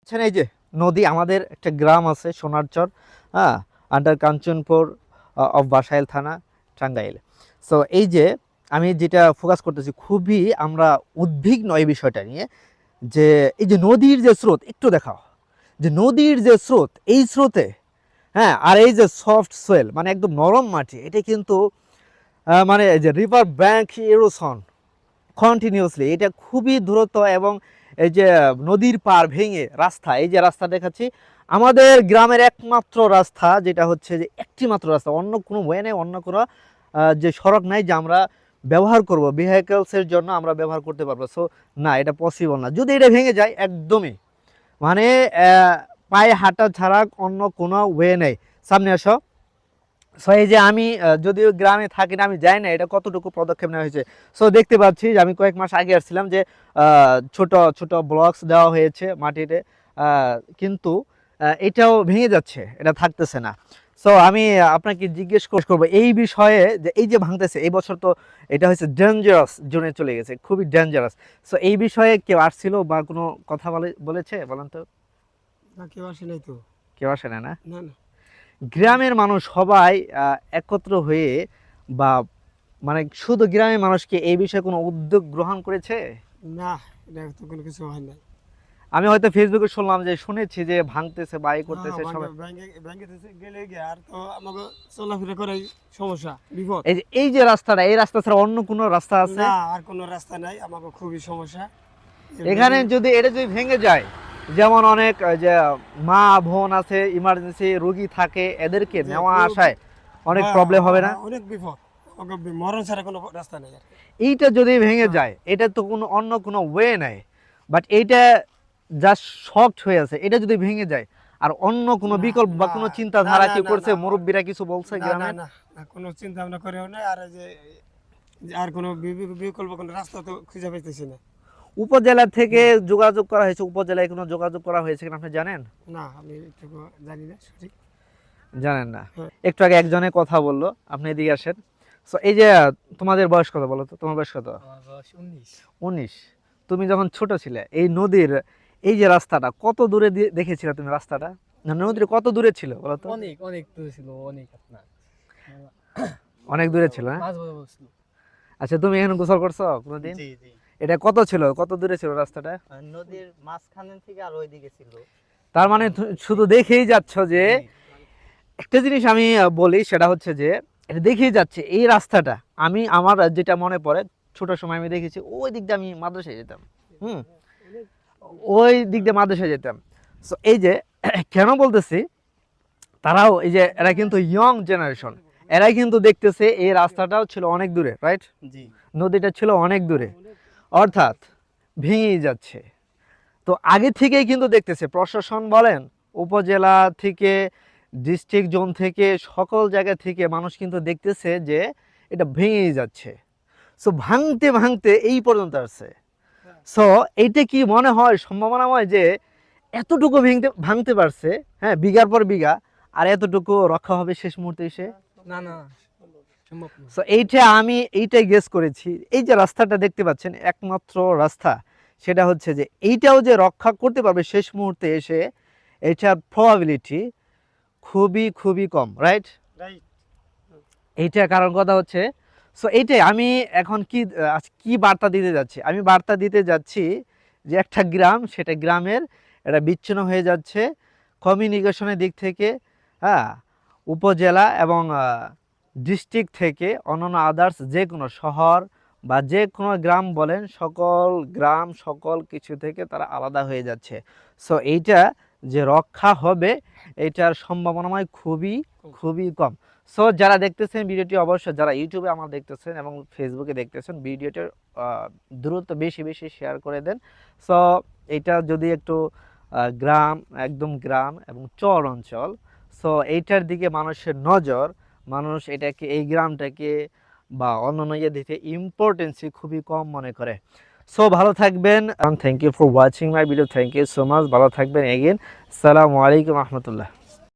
আচ্ছা এই যে নদী, আমাদের একটা গ্রাম আছে, সোনারচর হ্যাঁ আন্ডার কাঞ্চনপুর অফ বাসাইল থানা, টাঙ্গাইল। সো এই যে আমি যেটা ফোকাস করতেছি, খুবই আমরা উদ্বিগ্ন এই বিষয়টা নিয়ে যে এই যে নদীর যে স্রোত, একটু দেখাও। যে নদীর যে স্রোত, এই স্রোতে হ্যাঁ আর এই যে সফট সোয়েল মানে একদম নরম মাটি, এটা কিন্তু মানে এই যে রিভার ব্যাঙ্ক এরোসন কন্টিনিউসলি এটা খুবই দ্রুত এবং এই যে নদীর পার ভেঙে রাস্তা, এই যে রাস্তা দেখাচ্ছি, আমাদের গ্রামের একমাত্র রাস্তা যেটা হচ্ছে যে একটি মাত্র রাস্তা, অন্য কোনো ওয়ে নেই, অন্য কোনো যে সড়ক নাই যে আমরা ব্যবহার করব ভেহিকেলসের জন্য আমরা ব্যবহার করতে পারব। সো না, এটা পসিবল না। যদি এটা ভেঙে যায়, একদমই। মানে পায়ে হাঁটা ছাড়া অন্য কোনো ওয়ে নেই। সামনে আসো। সো এই যে আমি যদিও গ্রামে থাকি না আমি যাই না এটা কতটুকু পদক্ষেপ নেওয়া হয়েছে? সো দেখতে পাচ্ছি যে আমি কয়েক মাস আগে আসছিলাম যে ছোট ছোট ব্লকস দেওয়া হয়েছে মাটিতে কিন্তু এটাও ভেঙে যাচ্ছে এটা থাকতেছে না। সো আমি আপনাকে জিজ্ঞেস করব এই বিষয়ে যে এই যে ভাঙতেছে এই বছর তো এটা হচ্ছে ডেঞ্জারাস জোনে চলে গেছে খুবই ডেঞ্জারাস সো এই বিষয়ে কেউ আসছিল বা কোনো কথা বলে বলেছে? বলেন তো। না কেউ আসে নাই তো। কেউ আসে না? না না। গ্রামের মানুষ সবাই একত্র হয়ে বা মানে শুধু গ্রামের মানুষকে এই বিষয়ে কোনো উদ্যোগ গ্রহণ করেছে? না এটা তো কোনো কিছু হয় নাই। আমি হয়তো ফেসবুকে শুনলাম যে শুনেছি যে ভাঙতেছে বা এই করতেছে হ্যাঁ, সবাই গেলে গিয়ে আর তো আমাকে চলাফেরা করাই সমস্যা বিপদ। এই যে এই যে রাস্তাটা এই রাস্তা ছাড়া অন্য কোনো রাস্তা আছে? না আর কোনো রাস্তা নাই আমাকে খুবই সমস্যা। এখানে যদি এটা যদি ভেঙে যায় যেমন অনেক যে মা বোন আছে ইমার্জেন্সি রোগী থাকে এদেরকে নেওয়া আসায় অনেক হ্যাঁ, প্রবলেম হবে না? হ্যাঁ, অনেক বিপদ। মরণ ছাড়া কোনো রাস্তা নেই এইটা যদি ভেঙে হ্যাঁ। যায় এটা তো কোনো অন্য কোনো ওয়ে নাই। বাট এইটা যা শক্ট হয়ে আছে। এটা যদি ভেঙে যায় আর অন্য কোনো বিকল্প বা কোনো না, চিন্তাধারা কি করছে মুরব্বীরা কিছু বলছে না, না গ্রামে? না না কোনো চিন্তা ভাবনা করেও নাই। আর এই যে যে আর কোনো বিকল্প কোনো রাস্তা তো খুঁজে পাইতেছি না। উপজেলা থেকে যোগাযোগ করা হয়েছে উপজেলায় কোনো যোগাযোগ করা হয়েছে কিনা আপনি জানেন? না আমি জানি না সঠিক। জানেন না। হ্যাঁ। একটু আগে একজনে কথা বলল আপনি এদিকে আসেন। সো এই যে তোমাদের বয়স কত বলো তো? তোমার বয়স কত? উনিশ। উনিশ। তুমি যখন ছোট ছিলে এই নদীর এই যে রাস্তাটা কত দূরে দিয়ে- দেখেছিলে তুমি রাস্তাটা? না নদীর কত দূরে ছিল বলো তো? অনেক অনেক দূর ছিল অনেক আপনার। অনেক দূরে ছিল হ্যাঁ? ছিল। আচ্ছা তুমি এখানে গোসল করছ কোনোদিন? জি জি। এটা কত ছিল? কত দূরে ছিল রাস্তাটা? নদীর মাঝখানে থেকে আর ওইদিকে ছিল। তার মানে শুধু দেখেই যাচ্ছ যে একটা জিনিস আমি বলি সেটা হচ্ছে যে এটা দেখেই যাচ্ছে এই রাস্তাটা। আমি আমার যেটা মনে পড়ে ছোট সময় আমি দেখেছি ওই দিক দিয়ে আমি মাদ্রাসায় যেতাম। হুম? ওই দিক দিয়ে মাদ্রাসায় যেতাম। সো এই যে কেন বলতেছি? তারাও এই যে এরা কিন্তু ইয়ং জেনারেশন এরাই কিন্তু দেখতেছে এই রাস্তাটাও ছিল অনেক দূরে রাইট জি। নদীটা ছিল অনেক দূরে। অর্থাৎ ভেঙেই যাচ্ছে। তো আগে থেকেই কিন্তু দেখতেছে, প্রশাসন বলেন, উপজেলা থেকে ডিস্ট্রিক্ট জোন থেকে, সকল জায়গা থেকে মানুষ কিন্তু দেখতেছে যে এটা ভেঙেই যাচ্ছে। সো ভাঙতে ভাঙতে এই পর্যন্ত আসছে। সো এইটা কি মনে হয়, সম্ভাবনাময় যে এতটুকু ভেঙতে, ভাঙতে পারছে হ্যাঁ বিঘার পর বিঘা, আর এতটুকু রক্ষা হবে শেষ মুহূর্তে এসে? না না। সো এইটা আমি এইটাই গেস করেছি। এই যে রাস্তাটা দেখতে পাচ্ছেন একমাত্র রাস্তা সেটা হচ্ছে যে এইটাও যে রক্ষা করতে পারবে শেষ মুহূর্তে এসে এটার প্রবাবিলিটি খুবই খুবই কম রাইট রাইট এইটা কারণ কথা হচ্ছে সো এইটাই আমি এখন কি আজ কি বার্তা দিতে যাচ্ছি? আমি বার্তা দিতে যাচ্ছি যে একটা গ্রাম সেটা গ্রামের এটা বিচ্ছিন্ন হয়ে যাচ্ছে কমিউনিকেশনের দিক থেকে হ্যাঁ উপজেলা এবং ডিস্ট্রিক্ট থেকে অন্যান্য আদার্স যে কোনো শহর বা যে কোনো গ্রাম বলেন সকল গ্রাম সকল কিছু থেকে তারা আলাদা হয়ে যাচ্ছে। সো এইটা যে রক্ষা হবে এটার সম্ভাবনাময় খুবই খুবই কম। সো যারা দেখতেছেন ভিডিওটি অবশ্যই যারা ইউটিউবে আমার দেখতেছেন এবং ফেসবুকে দেখতেছেন ভিডিওটির দ্রুত বেশি বেশি শেয়ার করে দেন। সো এটা যদি একটু গ্রাম একদম গ্রাম এবং চর অঞ্চল সো এইটার দিকে মানুষের নজর মানুষ এটাকে, এই গ্রামটাকে বা অন্যান্য ইয়ে দিকে ইম্পর্টেন্সি খুবই কম মনে করে। সো ভালো থাকবেন thank you for watching my video thank you so much ভালো থাকবেন এগেন সালামু আলাইকুম রহমতুল্লাহ